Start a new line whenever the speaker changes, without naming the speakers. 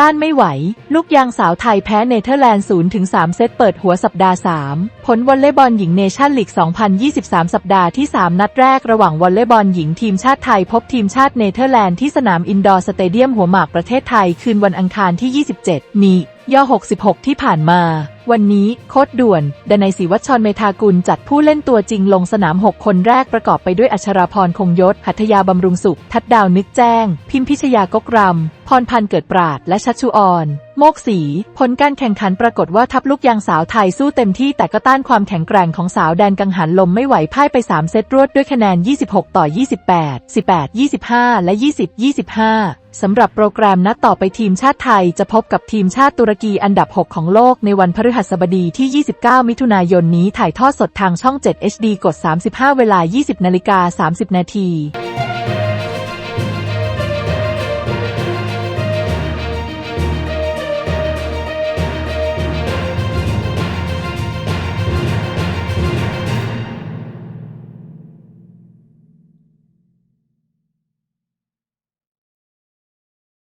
ต้านไม่ไหว ลูกยางสาวไทยแพ้เนเธอร์แลนด์0ถึง3เซตเปิดหัวสัปดาห์ 3 ผลวอลเลย์บอลหญิงเนชั่นลีก 2023 สัปดาห์ที่ 3 นัดแรกระหว่างวอลเลย์บอลหญิงทีมชาติไทยพบทีมชาติเนเธอร์แลนด์ที่สนามอินดอร์สเตเดียมหัวหมากประเทศไทย คืนวันอังคารที่ 27 มีย่อ66 ที่ผ่านมาวันนี้โค้ดด่วนดนัยศรีวัชรเมธากุลจัดผู้เล่นตัวจริงลงสนาม 6 คนแรกประกอบไปด้วยอัชราพรคงยศ หัตถยาบำรุงสุข ทัดดาวนึกแจ้ง พิมพิชยากกรำพรพันธ์เกิดปราด และชัชชุออน โมกศีผลการแข่งขันปรากฏว่าทัพลูกยางสาวไทยสู้เต็มที่แต่ก็ต้านความแข็งแกร่งของสาวแดนกังหันลมไม่ไหวพ่ายไป 3 เซตรวดด้วยคะแนน 26 ต่อ 28 18 25 และ 20 25สำหรับโปรแกรมนัดต่อไปทีมชาติไทยจะพบกับทีมชาติตุรกีอันดับ 6 ของโลกในวันพฤฤหัสบดีที่ 29 มิถุนายนนี้ถ่ายทอดสดทางช่อง 7 HD กด 35 เวลา 20 นาฬิกา 30 นาที